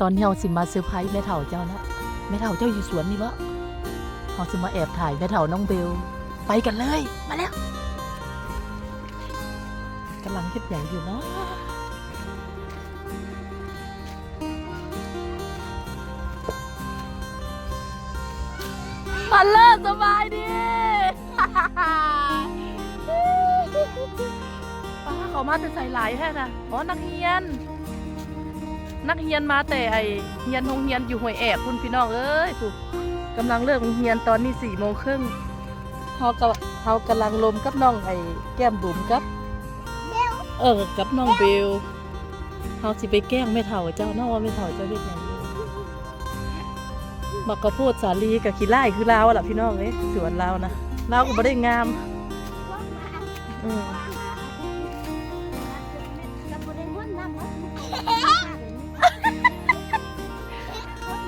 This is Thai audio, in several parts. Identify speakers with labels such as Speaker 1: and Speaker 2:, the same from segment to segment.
Speaker 1: ตอนนี้เราสิมาเซอร์ไพรส์แม่เฒ่าเจ้านะแม่เฒ่าเจ้าอยู่สวนนี่บ่เราสิมาแอบถ่ายแม่เฒ่าน้องเบล ไปกันเลย มาแล้วกำลังเฮ็ดอย่างอยู่เนาะมาเลิศสบายดีป้าเขามาแต่ใส่หลายแค่นะอ๋อนักเรียน นักเรียนมาแต่ไอเรียนโรงเรียนอยู่ห้วยแอบคุณพี่น้องเอ้ยผู้กำลังเลิกโรงเรียนตอนนี้สี่โมงครึ่งเขากำเขากำลังลมกับน้องไอแก้มบุ๋มกับเออกับน้องเบลเขาสิไปแกล้งไม่เท่าเจ้าเนาะว่าไม่เท่าเจ้าเฮ็ดหยังอยู่บักกระโพดสาลีกับขี้ไล่คือลาวล่ะพี่น้องเอ้ยสวนลาวนะลาวก็บ่ได้งามอืม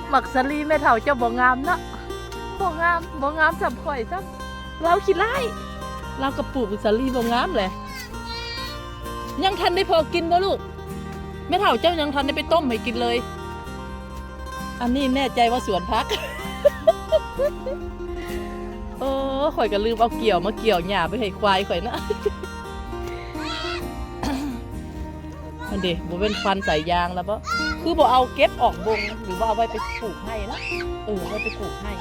Speaker 1: หมักสลีแม่เฒ่าเจ้าบ่งามเนาะบ่งามบ่งามสับข่อยซัเราขี้ไล่เรากระปลูกสลีบ่งามเลยยังทันได้พอกินบ่ลูกแม่เฒ่าเจ้ายังทันได้ไปต้มให้กินเลย อันนี้แน่ใจว่าสวนพักโอ้ข่อยก็ลืมเอาเกี่ยวมาเกี่ยวหญ้าไปให้ควายข่อยนะ อันเดีบ่เป็นฟันส่ยยางแล้วปะคือบอเอาเก็บออกบงหรือว่าเอาไว้ไปปลูกให้นะเออเอาไว้ไปปลูกให้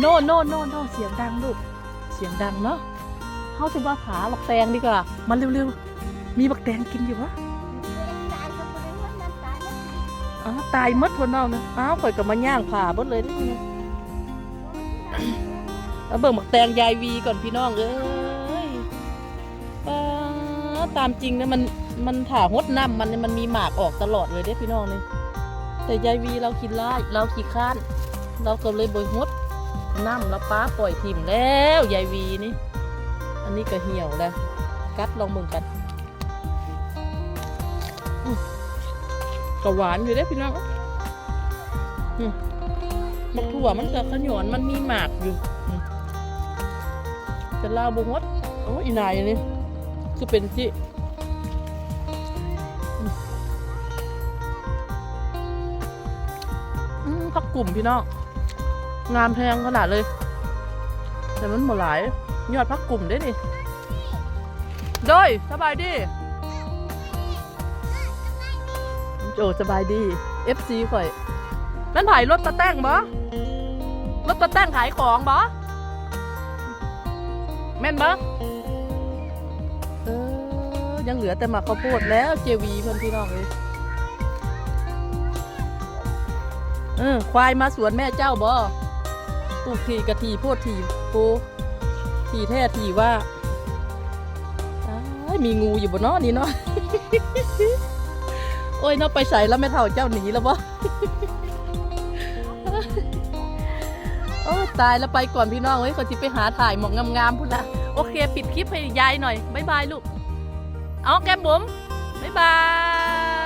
Speaker 1: โน่โน่โน่โน่เสียงดังลูกเสียงดังเนาะเขาจะมาผาบักแตงดีกว่ามาเร็วๆมีบักแตงกินอยู่วะอ้าวตายมดคนเอานะอ้าวข่อยกับมาย่างผ่าหมดเลยนี่แล้วเบิ่งบักแตงยายวีก่อนพี่น้องเอ้ย ตามจริงนะมันมันถ่าหดน้ำมันเนี่ยมันมีหมากออกตลอดเลยเด้พี่น้องเลย แต่ยายวีเราคิดร้ายเราขี้ข้าน เราก็เลยบอยหดน้ำแล้วป้าปล่อยทิ่มแล้วยายวีนี่ อันนี้ก็เหี่ยวแล้ว กัดลองมึงกันก็หวานอยู่เด้พี่น้องอืมบักถั่วมันก็ขยอนมันมีหมากอยู่จะเล่าบุหดโอ้ยอีนายนี่ คือเป็นที่พักกลุ่มพี่น้องงามแพงขนาดเลย แต่มันหมดหลาย ยอดพักกลุ่มได้ดิโดยสบายดีโจสบายดี FC ข่อยนั่นถ่ายรถตะแต้งบ่รถตะแต้งขายของบ่แม่นบ่เออ ยังเหลือแต่หมากข้าวโพดแล้วเจวีเพื่อนพี่น้องเลยเออควายมาสวนแม่เจ้าบ่ปลูกทีกะทีโพดทีปูทีแท้ทีว่าอ้ายมีงูอยู่บนนอนี่เนาะโอ้ยนาะไปใส่แล้วแม่เท่าเจ้าหนีแล้วบ่โอ้ตายแล้วไปก่อนพี่น้องเฮ้ยเขาจิไปหาถ่ายหมอกงามๆพุ่นละโอเค ปิดคลิปให้ยายหน่อย บ๊ายบายลูก เอาแก้มบุ๋มบ๊ายบาย